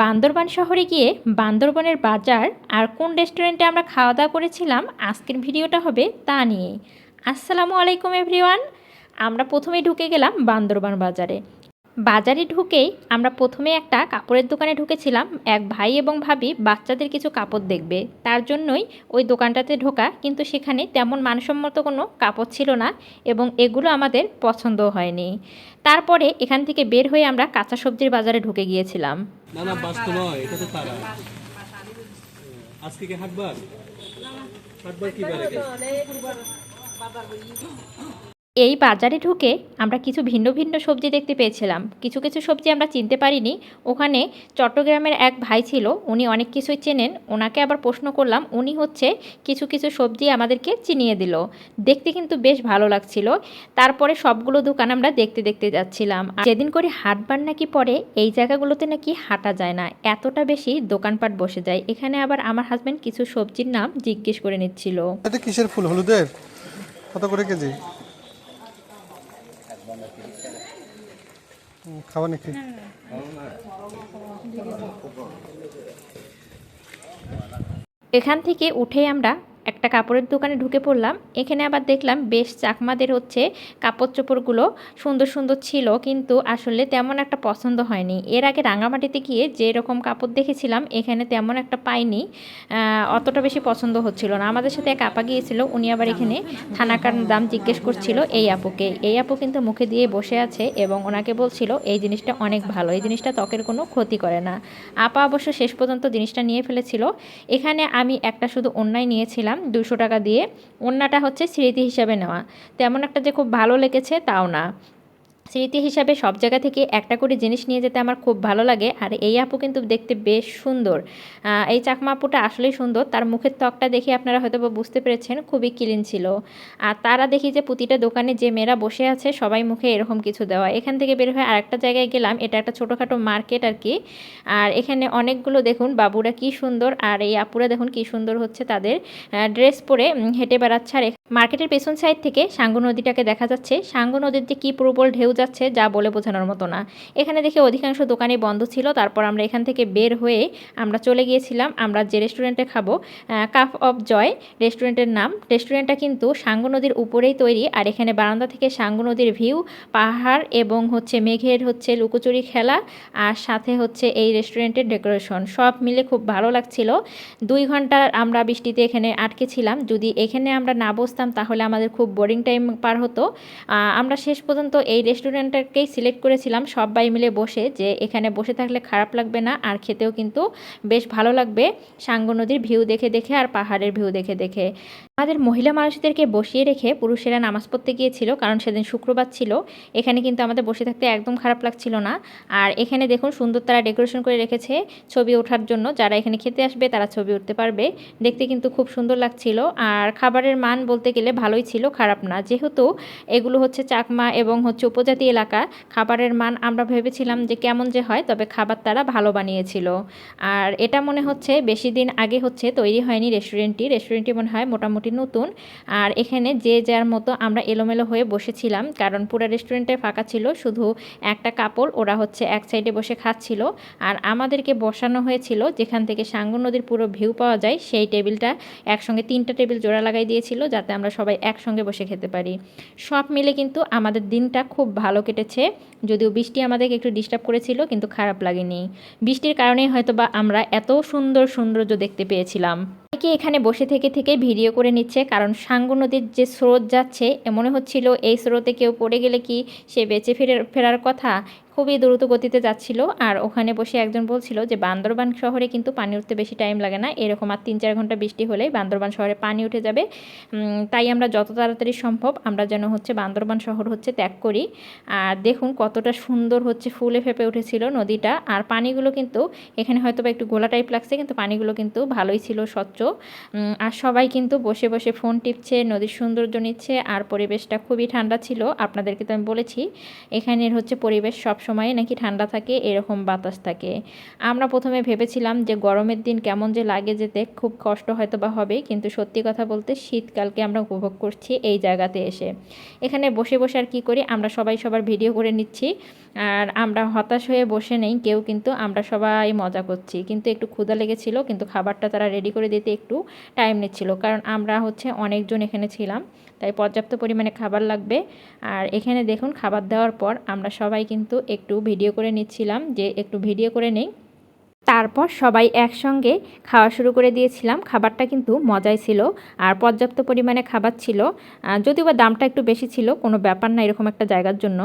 বান্দরবান শহরে গিয়ে বান্দরবনের বাজার আর কোন রেস্টুরেন্টে আমরা খাওয়া দাওয়া করেছিলাম আজকের ভিডিওটা হবে তা নিয়ে। আসসালামু আলাইকুম, এভরিওয়ান। আমরা প্রথমে ঢুকে গেলাম বান্দরবান বাজারে। বাজারে ঢুকেই আমরা প্রথমে একটা কাপড়ের দোকানে ঢুকেছিলাম। এক ভাই এবং ভাবি বাচ্চাদের কিছু কাপড় দেখবে। তার জন্যই ওই দোকানটাতে ঢোকা, কিন্তু সেখানে তেমন মানসম্মত কোনো কাপড় ছিল না এবং এগুলো আমাদের পছন্দ হয়নি। তারপরে এখান থেকে বের হয়ে আমরা কাঁচা সবজির বাজারে ঢুকে গিয়েছিলাম। না না বাস তো নয় এটা তো তারা আজকে কি হাটবার হাটবার কি বারে? এই বাজারে ঢুকে আমরা কিছু ভিন্ন ভিন্ন সবজি দেখতে পেয়েছিলাম। কিছু কিছু সবজি আমরা চিনতে পারিনি। ওখানে চট্টগ্রামের এক ভাই ছিল, উনি অনেক কিছুই চেনেন। ওনাকে আবার প্রশ্ন করলাম, উনি হচ্ছে কিছু কিছু সবজি আমাদেরকে চিনিয়ে দিল। দেখতে কিন্তু বেশ ভালো লাগছিল। তারপরে সবগুলো দোকান আমরা দেখতে দেখতে যাচ্ছিলাম। যেদিন করে হাটবার নাকি পরে এই জায়গাগুলোতে নাকি হাঁটা যায় না। এতটা বেশি দোকানপাট বসে যায়। এখানে আবার আমার হাজব্যান্ড কিছু সবজির নাম জিজ্ঞেস করে নিচ্ছিল। কিসের ফুল? হলুদের? কত করে কেজি? খাওয়া নাকি? এখান থেকে উঠে আমরা একটা কাপড়ের দোকানে ঢুকে পড়লাম। এখানে আবার দেখলাম বেশ চাকমাদের হচ্ছে কাপড় চোপড়গুলো সুন্দর সুন্দর ছিল, কিন্তু আসলে তেমন একটা পছন্দ হয়নি। এর আগে রাঙামাটিতে গিয়ে যে রকম কাপড় দেখেছিলাম, এখানে তেমন একটা পাইনি। অতটা বেশি পছন্দ হচ্ছিল না। আমাদের সাথে এক আপা গিয়েছিল, উনি আবার এখানে থানাকার দাম জিজ্ঞেস করছিল এই আপুকে। এই আপু কিন্তু মুখে দিয়ে বসে আছে এবং ওনাকে বলছিল, এই জিনিসটা অনেক ভালো, এই জিনিসটা ত্বকের কোনো ক্ষতি করে না। আপা অবশ্য শেষ পর্যন্ত জিনিসটা নিয়ে ফেলেছিল। এখানে আমি একটা শুধু অন্যায় নিয়েছিলাম। দুশো টাকা দিয়ে। অন্যটা হচ্ছে স্মৃতি হিসাবে নেওয়া। তেমন একটা যে খুব ভালো লেগেছে তাও না। স্মৃতি হিসাবে সব জায়গা থেকে একটা করে জিনিস নিয়ে যেতে আমার খুব ভালো লাগে। আর এই আপু কিন্তু দেখতে বেশ সুন্দর। এই চাকমা আপুটা আসলেই সুন্দর। তার মুখের ত্বকটা দেখে আপনারা হয়তো বুঝতে পেরেছেন, খুবই ক্লিন ছিল। আর তারা দেখি যে প্রতিটা দোকানে যে মেয়েরা বসে আছে, সবাই মুখে এরকম কিছু দেওয়া। এখান থেকে বের হয়ে আরেকটা জায়গায় গেলাম। এটা একটা ছোটোখাটো মার্কেট আর কি। আর এখানে অনেকগুলো দেখুন, বাবুরা কি সুন্দর। আর এই আপুরা দেখুন কি সুন্দর হচ্ছে তাদের ড্রেস পরে হেঁটে বেড়াচ্ছে। আর মার্কেটের পেছন সাইড থেকে সাঙ্গু নদীটাকে দেখা যাচ্ছে। সাঙ্গু নদীর যে কি প্রবল ঢেউ যাচ্ছে যা বলে বোঝানোর মতো না। এখানে দেখে অধিকাংশ দোকানে বন্ধ ছিল। তারপর আমরা এখান থেকে বের হয়ে আমরা চলে গিয়েছিলাম। আমরা যে রেস্টুরেন্টে খাব কাপ অফ জয় রেস্টুরেন্টের নাম। রেস্টুরেন্টটা কিন্তু সাঙ্গু নদীর উপরেই তৈরি। আর এখানে বারান্দা থেকে সাঙ্গু নদীর ভিউ, পাহাড় এবং হচ্ছে মেঘের হচ্ছে লুকোচুরি খেলা আর সাথে হচ্ছে এই রেস্টুরেন্টের ডেকোরেশন। সব মিলে খুব ভালো লাগছিল। দুই ঘণ্টা আমরা বৃষ্টিতে এখানে আটকে ছিলাম। যদি এখানে আমরা না বসতাম তাহলে আমাদের খুব বোরিং টাইম পার হতো। আমরা শেষ পর্যন্ত এই রেস্টুরেন্টটাকেই সিলেক্ট করেছিলাম, সবাই মিলে বসে, যে এখানে বসে থাকলে খারাপ লাগবে না, আর খেতেও কিন্তু বেশ ভালো লাগবে। সাঙ্গু নদীর ভিউ দেখে দেখে আর পাহাড়ের ভিউ দেখে দেখে। আমাদের মহিলা মানুষদেরকে বসিয়ে রেখে পুরুষেরা নামাজ পড়তে গিয়েছিল, কারণ সেদিন শুক্রবার ছিল। এখানে কিন্তু আমাদের বসে থাকতে একদম খারাপ লাগছিল না। আর এখানে দেখুন, সুন্দর তারা ডেকোরেশন করে রেখেছে ছবি ওঠার জন্য। যারা এখানে খেতে আসবে, তারা ছবি উঠতে পারবে। দেখতে কিন্তু খুব সুন্দর লাগছিল। আর খাবারের মান বলতে গেলে ভালোই ছিল, খারাপ না। যেহেতু এগুলো হচ্ছে চাকমা এবং হচ্ছে উপজাতি এলাকা, খাবারের মান আমরা ভেবেছিলাম যে কেমন যে হয়, তবে খাবার তারা ভালো বানিয়েছিল। আর এটা মনে হচ্ছে বেশি দিন আগে হচ্ছে তৈরি হয়নি রেস্টুরেন্টটি। রেস্টুরেন্টটি মনে হয় মোটামুটি নতুন। আর এখানে যে যার মতো আমরা এলোমেলো হয়ে বসেছিলাম, কারণ পুরো রেস্টুরেন্টে ফাঁকা ছিল, শুধু একটা কাপড়, ওরা হচ্ছে এক সাইডে বসে খাচ্ছিল। আর আমাদেরকে বসানো হয়েছিল, যেখান থেকে সাঙ্গু নদীর পুরো ভিউ পাওয়া যায়, সেই টেবিলটা একসঙ্গে তিনটা টেবিল জোড়া লাগাই দিয়েছিল, যাতে আমরা সবাই একসঙ্গে বসে খেতে পারি। সব মিলে কিন্তু আমাদের দিনটা খুব ভালো কেটেছে। যদিও বৃষ্টি আমাদেরকে একটু ডিস্টার্ব করেছিল, কিন্তু খারাপ লাগেনি। বৃষ্টির কারণেই হয়তো বা আমরা এত সুন্দর সৌন্দর্য দেখতে পেয়েছিলাম। অনেকে এখানে বসে থেকে থেকে ভিডিও করে নিচ্ছে, কারণ সাঙ্গু নদীর যে স্রোত যাচ্ছে মনে হচ্ছিল এই স্রোতে কেউ পড়ে গেলে কি সে বেঁচে ফিরে, ফেরার কথা? খুবই দ্রুত গতিতে যাচ্ছিল। আর ওখানে বসে একজন বলছিল যে, বান্দরবান শহরে কিন্তু পানি উঠতে বেশি টাইম লাগে না। এরকম আর তিন চার ঘণ্টা বৃষ্টি হলেই বান্দরবান শহরে পানি উঠে যাবে। তাই আমরা যত তাড়াতাড়ি সম্ভব আমরা যেন হচ্ছে বান্দরবান শহর হচ্ছে ত্যাগ করি। আর দেখুন কতটা সুন্দর হচ্ছে ফুলে ফেপে উঠেছিল নদীটা। আর পানিগুলো কিন্তু এখানে হয়তো বা একটু গোলা টাইপ লাগছে, কিন্তু পানিগুলো কিন্তু ভালোই ছিল স্বচ্ছ। আর সবাই কিন্তু বসে বসে ফোন টিপছে, নদীর সৌন্দর্য নিচ্ছে, আর পরিবেশটা খুবই ঠান্ডা ছিল। আপনাদেরকে তো আমি বলেছি, এখানের হচ্ছে পরিবেশ সব সময় নাকি ঠান্ডা থাকে, এরকম বাতাস থাকে। আমরা প্রথমে ভেবেছিলাম যে গরমের দিন কেমন যে লাগে যেতে খুব কষ্ট হয়তো বা হবে, কিন্তু সত্যি কথা বলতে শীতকালকে আমরা উপভোগ করছি এই জায়গাতে এসে। এখানে বসে বসে আর কি করি? আমরা সবাই সবার ভিডিও করে নিচ্ছি। আর আমরা হতাশ হয়ে বসে নেই, কেউ কিন্তু আমরা সবাই মজা করছি। কিন্তু একটু ক্ষুধা লেগেছিল, কিন্তু খাবারটা তারা রেডি করে দিতে একটু টাইম নিচ্ছিল। কারণ আমরা হচ্ছে অনেকজন এখানে ছিলাম, তাই পর্যাপ্ত পরিমাণে খাবার লাগবে। আর এখানে দেখুন, খাবার দেওয়ার পর আমরা সবাই কিন্তু একটু ভিডিও করে নিচ্ছিলাম যে একটু ভিডিও করে নেই। তারপর সবাই একসঙ্গে খাওয়া শুরু করে দিয়েছিলাম। খাবারটা কিন্তু মজাই ছিল আর পর্যাপ্ত পরিমাণে খাবার ছিল। যদিও বা দামটা একটু বেশি ছিল, কোনো ব্যাপার না, এরকম একটা জায়গার জন্য।